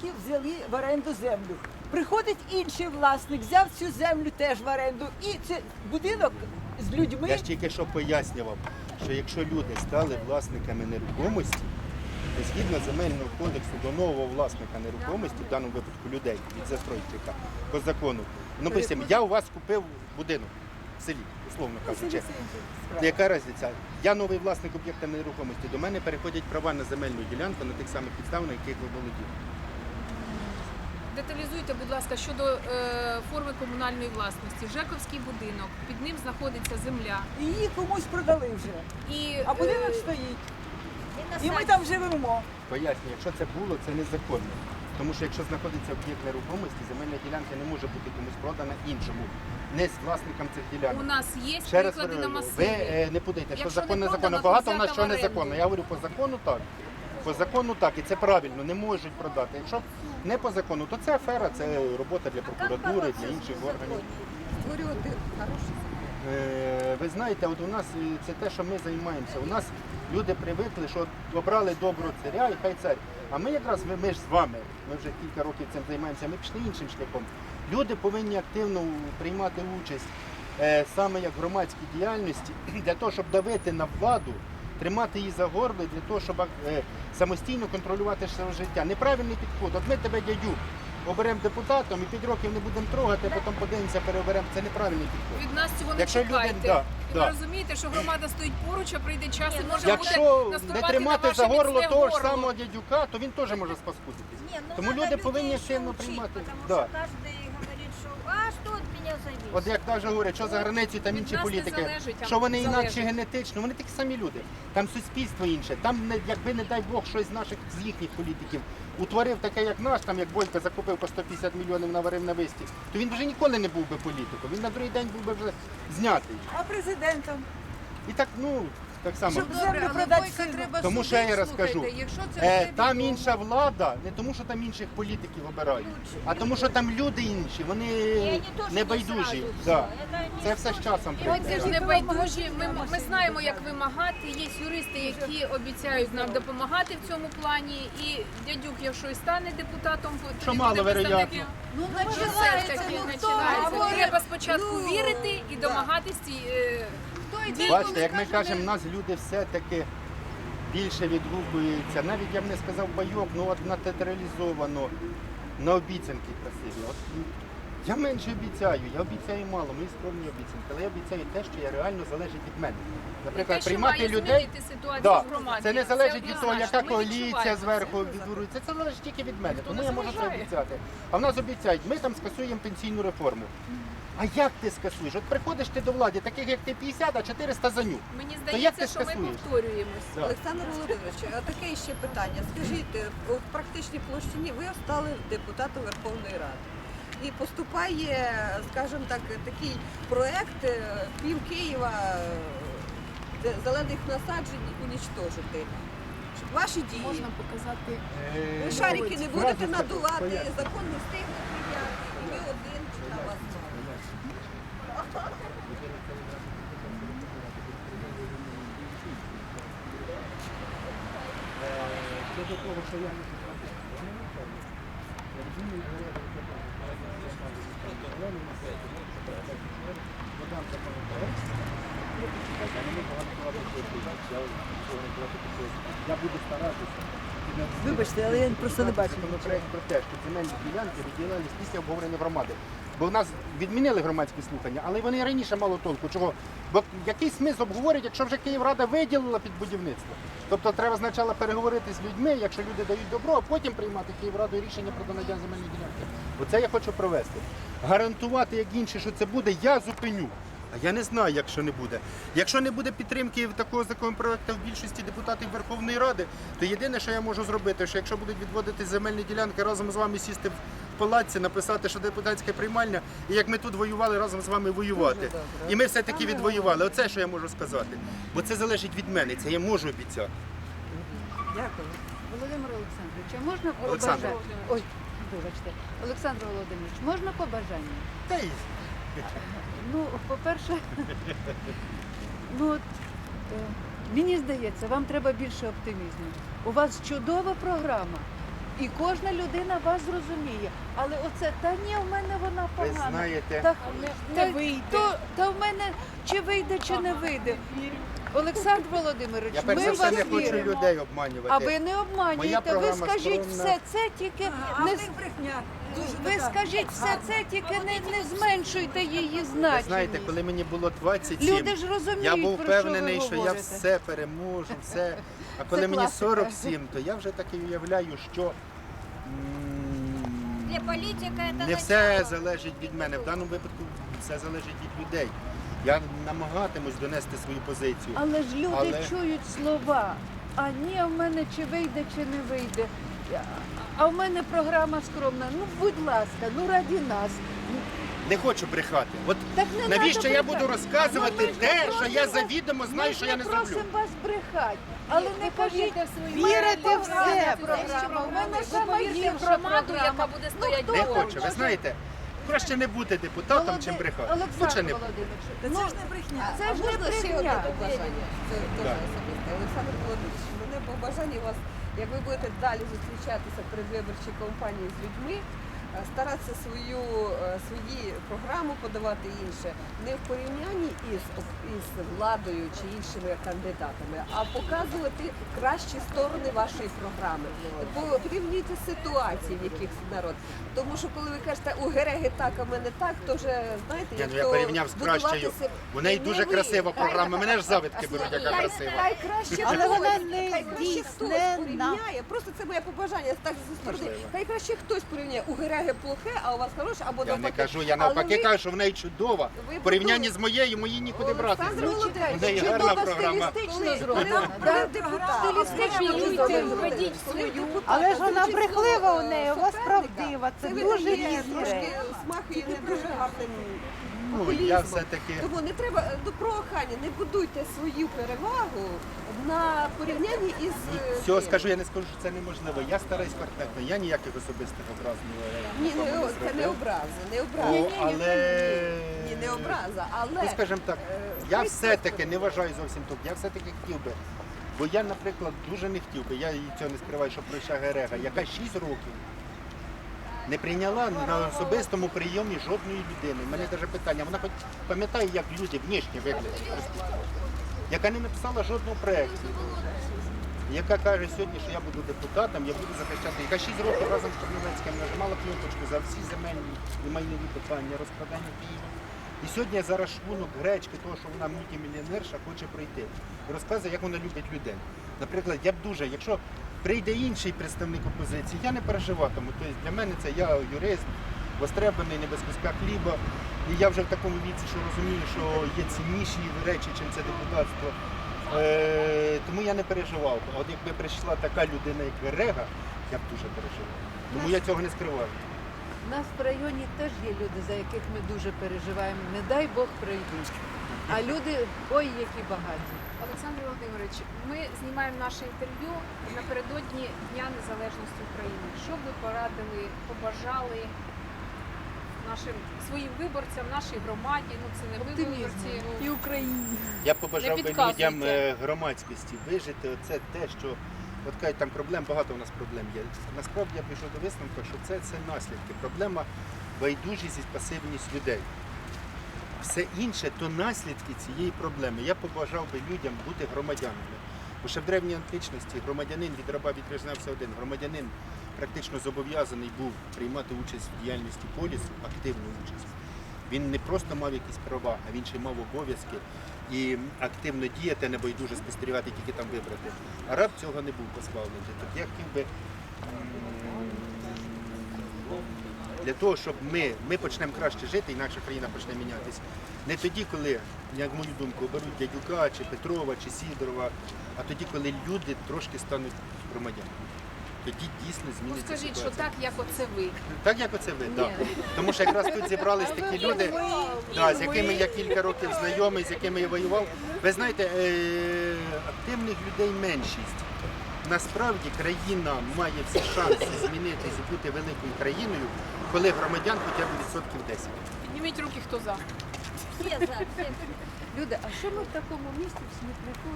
років взяли в оренду землю. Приходить інший власник, взяв цю землю теж в оренду. І це будинок з людьми. Я ж тільки що пояснював, що якщо люди стали власниками нерухомості, то згідно земельного кодексу до нового власника нерухомості, в даному випадку людей від застройщика по закону, ну допустим, я у вас купив будинок в селі, условно кажучи. Яка різниця? Я новий власник об'єкта нерухомості. До мене переходять права на земельну ділянку на тих самих підставах, на яких ви володіли. Деталізуйте, будь ласка, щодо е, форми комунальної власності. Жековський будинок, під ним знаходиться земля. І її комусь продали вже. І, А будинок е, стоїть. І ми там живемо. Пояснюю, якщо це було, це незаконно. Тому що якщо знаходиться об'єкт нерухомості, земельна ділянка не може бути комусь продана іншому, не з власником цих ділянок. у нас є Ще раз приклади на говорю, масиві. ви е, не путайте, що Якщо закон не незаконно. то Багато в нас взята що в оренду. незаконно. Я говорю по закону так. По закону так, і це правильно, не можуть продати. Якщо не по закону, то це афера, це робота для прокуратури, для інших органів. Створювати хороший Е, Ви знаєте, от у нас е, це те, що ми займаємося. У нас люди привикли, що обрали доброго царя і хай цар. А ми якраз ми, ми ж з вами, ми вже кілька років цим займаємося. Ми пішли іншим шляхом. Люди повинні активно приймати участь е, саме як в громадській діяльності для того, щоб давити на владу, тримати її за горло, для того, щоб е, самостійно контролювати своє життя. Неправильний підход. От ми тебе дядю. Оберемо депутатом і п'ять років не будемо трогати, а потім подивимося, переоберемо. Це неправильний підход. Від нас цього не Якщо люди- чекайте. да, І да. розумієте, що громада стоїть поруч, а прийде час і може Якщо буде не наступати тримати на ваше за горло того ж самого дядюка, то він теж може спаскудитись. Ну Тому люди повинні сильно приймати. Потому Да. что от? От як навіть говорять, що за границею там інші політики, залежить, що вони залежить. інакше генетично, вони такі самі люди. Там суспільство інше. Там не- якби не дай Бог щось з наших з їхніх політиків утворив таке, як наш, там як Бойко закупив по 150 мільйонів наварив на висті, то він вже ніколи не був би політиком. Він на другий день був би вже знятий. А президентом. І так, ну так само. Щоб Добре, землю але продати Бойка сину. треба Тому що судити, я раз слухайте, Якщо це Е, все там відомо. інша влада, не тому, що там інших політиків обирають, а тому, що там люди інші, вони они тоже не не байдужі. сразу Да. Це все з часом прийде. не байдужі. Ми, ми знаємо, як вимагати. Є юристи, які обіцяють нам допомагати в цьому плані. І дядюк, якщо і стане депутатом, то Що мало буде вероятно. представників. Ну, Все ж починається, таки ну починається. Треба спочатку Ну, вірити і да. домагатись ці. е, Бачите, як ми кажемо, в нас люди все-таки більше відгукуються. Навіть я б не сказав байок, ну от на театралізовано, на обіцянки красиві. От, я менше обіцяю, я обіцяю мало, мої скромні обіцянки, але я обіцяю те, що я реально залежить від мене. Наприклад, те, що приймати має людей. змінити ситуацію Да. в громаді. Це не залежить від того, однозначно. яка Ми коаліція відчуваємо зверху це. відбурується. Це залежить тільки від мене. Ніхто Тому не я можу це заважає. обіцяти. А в нас обіцяють, ми там скасуємо пенсійну реформу. А як ти скасуєш? От приходиш ти до влади, таких як ти 50, а 400 за ню. Мені як здається, що ми скасуєш? повторюємось. Да. Олександр Володимирович, а таке ще питання. Скажіть, у практичній площині ви стали депутатом Верховної Ради. І поступає, скажімо так, такий проект е, пів Києва е, зелених насаджень унічтожити. Ваші дії. Можна показати. Ви шарики не будете надувати, закон не встигне прийняти, і ви один чи на вас мало. Щодо того, що я не я розумію, що я. Я буду старатися. Вибачте, але я просто не бачу. Законопроект про те, що земельні ділянки виділялись після обговорення громади. Бо в нас відмінили громадські слухання, але вони раніше мало толку. Чого? Бо який смисл обговорюють, якщо вже Київрада виділила під будівництво. Тобто треба спочатку переговорити з людьми, якщо люди дають добро, а потім приймати Київраду рішення про надання земельної ділянки. Оце я хочу провести. Гарантувати, як інше, що це буде, я зупиню. А я не знаю, якщо не буде. Якщо не буде підтримки такого законопроекту в більшості депутатів Верховної Ради, то єдине, що я можу зробити, що якщо будуть відводити земельні ділянки, разом з вами сісти в палаці, написати, що депутатська приймальня, і як ми тут воювали, разом з вами воювати. І ми все-таки відвоювали. Оце що я можу сказати. Бо це залежить від мене, це я можу обіцяти. Дякую. Володимир Олександрович, а можна Олександр. побажання? Ой, вибачте. Олександр Володимирович, можна побажання? Та й Ну, по-перше, ну от е, мені здається, вам треба більше оптимізму. У вас чудова програма. І кожна людина вас зрозуміє. Але оце, та ні, в мене вона Ви знаєте, Та, Не та, вийде. То, та в мене чи вийде, чи не вийде. Олександр Володимирович, я перш ми за все вас не хочу віримо. людей А ви не обманюєте, ви програма скажіть скромна. все це тільки не з- брехня. ви скажіть все це, тільки не, не зменшуйте її значення. Ви знаєте, коли мені було 27, Люди ж розуміють, я був про що ви впевнений, що я говорите. все переможу, все. А коли мені класика. 47, то я вже таки уявляю, що Для політика це не все начало. залежить від мене. В даному випадку все залежить від людей. Я намагатимусь донести свою позицію. Але ж люди Але- чують слова. А ні, в мене чи вийде, чи не вийде. А в мене програма скромна. Ну, будь ласка, ну раді нас. Не хочу брехати. От Так не навіщо надо я брехати. буду розказувати Ну, ми ж не те, що я завідомо знаю, що я не зроблю. просимо вас брехати. Але не кажіть, Вірити в себе. програма. У мене сама повірте в громаду, яка програма. буде Ну, стояти Не хочу. Ви знаєте, краще не бути депутатом, Володи- чим брехати. Олександр Лучше не бути. Володимирович, Це ну, ж не брехня. це ж не можна ще одне брехня. побажання? Це теж Так. особисте. Олександр Володимирович, мене побажання у вас, як ви будете далі зустрічатися в передвиборчій кампанії з людьми, старатися свою, е, свої програму подавати інше не в порівнянні із, із владою чи іншими кандидатами, а показувати кращі сторони вашої програми. Порівнюйте ситуації, в яких народ. Тому що коли ви кажете, у Гереги так, а мене так, то вже знаєте, Я, ну, я порівняв з кращою. У неї Не дуже красива програма. Мене ж завидки беруть, яка красива. Хай краще Але вона не хай краще хтось порівняє. Просто це моє побажання так зі сторони. Хай краще хтось порівняє. У Гереги плохе, а у вас хороше, або Я не навпаки. кажу, я навпаки ви- кажу, що в неї чудова. ви В порівнянні з моєю, мої нікуди брати. Олександр Володимирович, В неї чудово програма. стилістично коли да? Стилістично коли зроблена. Введіть свою. Але ж вона брехлива у неї, у вас правдива. Це дуже різне. різні трошки речі. її не дуже гарним Ну, я все-таки Тому не треба до прохання, не будуйте свою перевагу на порівнянні із е, Всього скажу, я не скажу, що це неможливо. Я стараюсь квартетно, я ніяких особистих образ не Ні, не, не о- це не зробив. образа, не О, але Ні, не образа, але Ну, скажімо так, е, я все-таки не вважаю зовсім так. Я все-таки хотів би. Бо я, наприклад, дуже не хотів би, я її цього не скриваю, що пройшла Герега, яка 6 років не прийняла на особистому прийомі жодної людини. У мене навіть питання, вона хоч пам'ятає, як люди внішні виглядають, яка не написала жодного проєкту. Яка каже сьогодні, що я буду депутатом, я буду захищати, яка 6 років разом з Черновецьким нажимала кнопочку за всі земельні і майнові питання, розкрадання Києва. І сьогодні за рахунок гречки, того, що вона мультимільйонерша, хоче пройти. І розказує, як вона любить людей. Наприклад, я б дуже, якщо прийде інший представник опозиції, я не переживатиму. Тобто для мене це я юрист, востребований, не без куска хліба. І я вже в такому віці, що розумію, що є цінніші речі, чим це депутатство. Е, тому я не переживав. А от якби прийшла така людина, як Рега, я б дуже переживав. Тому я цього не скриваю. У нас в районі теж є люди, за яких ми дуже переживаємо. Не дай Бог прийдуть. А люди, ой, які багаті. Олександр Володимирович, ми знімаємо наше інтерв'ю напередодні Дня Незалежності України. Що ви порадили, побажали нашим своїм виборцям, нашій громаді? Ну це не ви виборці. І Україні. Я побажав би людям е, громадськості вижити. Оце те, що от кажуть, там проблем, багато у нас проблем є. Насправді я прийшов до висновку, що це, це наслідки. Проблема байдужість і пасивність людей. Все інше то наслідки цієї проблеми. Я побажав би людям бути громадянами. Бо ще в древній античності громадянин від раба відрізнявся один. Громадянин практично зобов'язаний був приймати участь в діяльності полісу, активну участь. Він не просто мав якісь права, а він ще мав обов'язки і активно діяти, не байдуже спостерігати, тільки там вибрати. А раб цього не був позбавлений. Тобто я хотів би для того, щоб ми, ми почнемо краще жити, і наша країна почне мінятися. Не тоді, коли, як мою думку, оберуть дядюка, чи Петрова, чи Сідорова, а тоді, коли люди трошки стануть громадянами. Тоді дійсно Ну зміниться скажіть, що так, як оце ви. Так як оце ви, так. Тому що якраз тут зібрались такі люди, да, з якими я кілька років знайомий, з якими я воював. Ви знаєте, е, активних людей меншість. Насправді країна має всі шанси змінитись і бути великою країною, коли громадян хоча б відсотків 10. Підніміть руки, хто за. Все за, все. Люди, а що ми в такому місті в смітнику